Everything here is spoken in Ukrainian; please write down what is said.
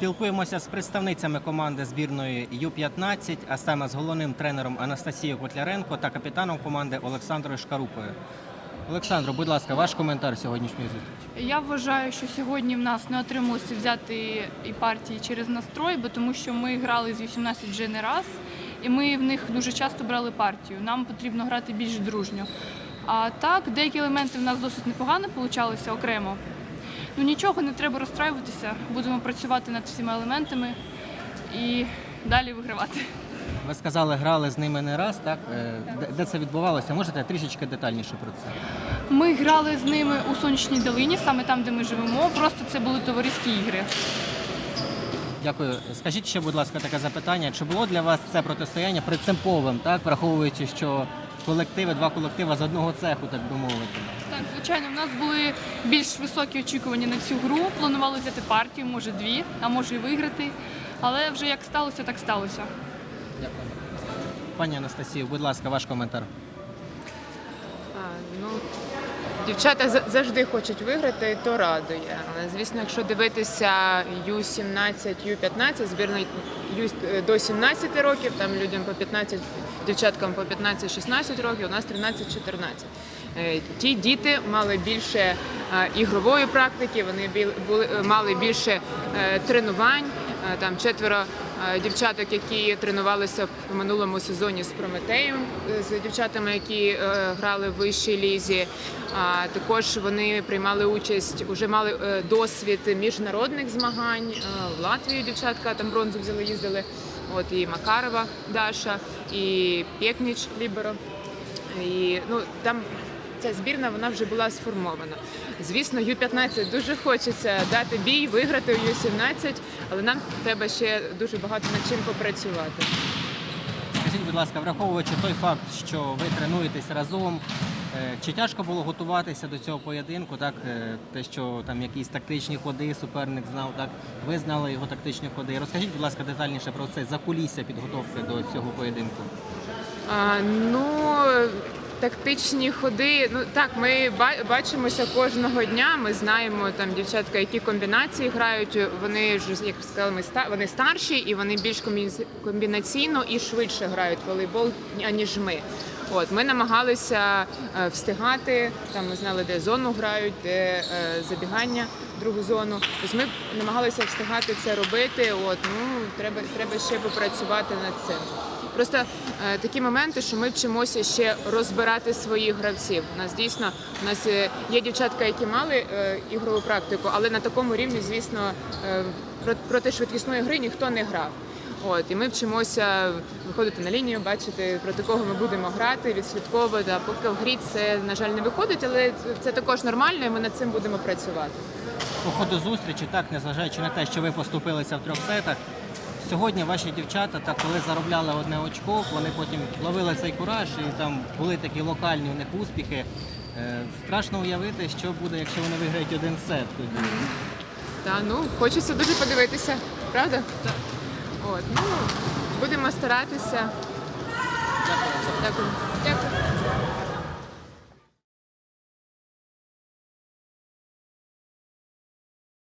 Спілкуємося з представницями команди збірної Ю-15, а саме з головним тренером Анастасією Котляренко та капітаном команди Олександрою Шкарупою. Олександро, будь ласка, ваш коментар сьогоднішньої зустрічі. Я вважаю, що сьогодні в нас не отрималося взяти і партії через настрой, бо тому що ми грали з 18 вже не раз, і ми в них дуже часто брали партію. Нам потрібно грати більш дружньо. А так, деякі елементи в нас досить непогано получалися окремо. Ну нічого, не треба розстраюватися. Будемо працювати над всіма елементами і далі вигравати. Ви сказали, грали з ними не раз, так? Е, Де, де це відбувалося? Можете трішечки детальніше про це? Ми грали з ними у сонячній долині, саме там, де ми живемо. Просто це були товариські ігри. Дякую. Скажіть ще, будь ласка, таке запитання. Чи було для вас це протистояння принциповим, так? Враховуючи, що колективи, два колективи з одного цеху, так би мовити? Так, звичайно, в нас були більш високі очікування на цю гру. Планували взяти партію, може дві, а може і виграти. Але вже як сталося, так сталося. Дякую. Пані Анастасію, будь ласка, ваш коментар. А, ну, дівчата за- завжди хочуть виграти, то радує. Але звісно, якщо дивитися Ю-17, Ю-15, збірна Ю до 17 років, там людям по 15, дівчаткам по 15-16 років, у нас 13-14. Е, Ті діти мали більше е, ігрової практики, вони були, е, мали більше тренувань. Там четверо дівчаток, які тренувалися в минулому сезоні з Прометеєм, з дівчатами, які грали в вищій лізі. Також вони приймали участь, вже мали досвід міжнародних змагань. В Латвію дівчатка там бронзу взяли, їздили. От і Макарова Даша, і Пєкніч Ліберо. І ну там ця збірна вона вже була сформована. Звісно, Ю-15 дуже хочеться дати бій, виграти у Ю-17, але нам треба ще дуже багато над чим попрацювати. Скажіть, будь ласка, враховуючи той факт, що ви тренуєтесь разом, е, чи тяжко було готуватися до цього поєдинку? Так, Е, те, що там якісь тактичні ходи суперник знав, так ви знали його тактичні ходи. Розкажіть, будь ласка, детальніше про це закулісся підготовки до цього поєдинку. А, ну, тактичні ходи. Ну так, ми бачимося кожного дня. Ми знаємо там дівчатка, які комбінації грають. Вони ж як сказали, ми вони старші і вони більш комбінаційно і швидше грають волейбол, аніж ми. От ми намагалися е, встигати. Там ми знали, де зону грають, де е, забігання, другу зону. Тобто ми намагалися встигати це робити. От ну треба, треба ще попрацювати над цим. Просто е, такі моменти, що ми вчимося ще розбирати своїх гравців. У нас дійсно у нас е, є дівчатка, які мали е, ігрову практику, але на такому рівні, звісно, е, проти швидкісної гри ніхто не грав. От і ми вчимося виходити на лінію, бачити проти кого ми будемо грати, відслідковувати. А поки в грі це на жаль не виходить, але це також нормально, і ми над цим будемо працювати. По ходу зустрічі, так, незважаючи на те, що ви поступилися в трьох сетах. Сьогодні ваші дівчата, так коли заробляли одне очко, вони потім ловили цей кураж і там були такі локальні у них успіхи. Е, страшно уявити, що буде, якщо вони виграють один сет тоді. Та ну хочеться дуже подивитися, правда? Так. От ну будемо старатися. Дякую. Дякую.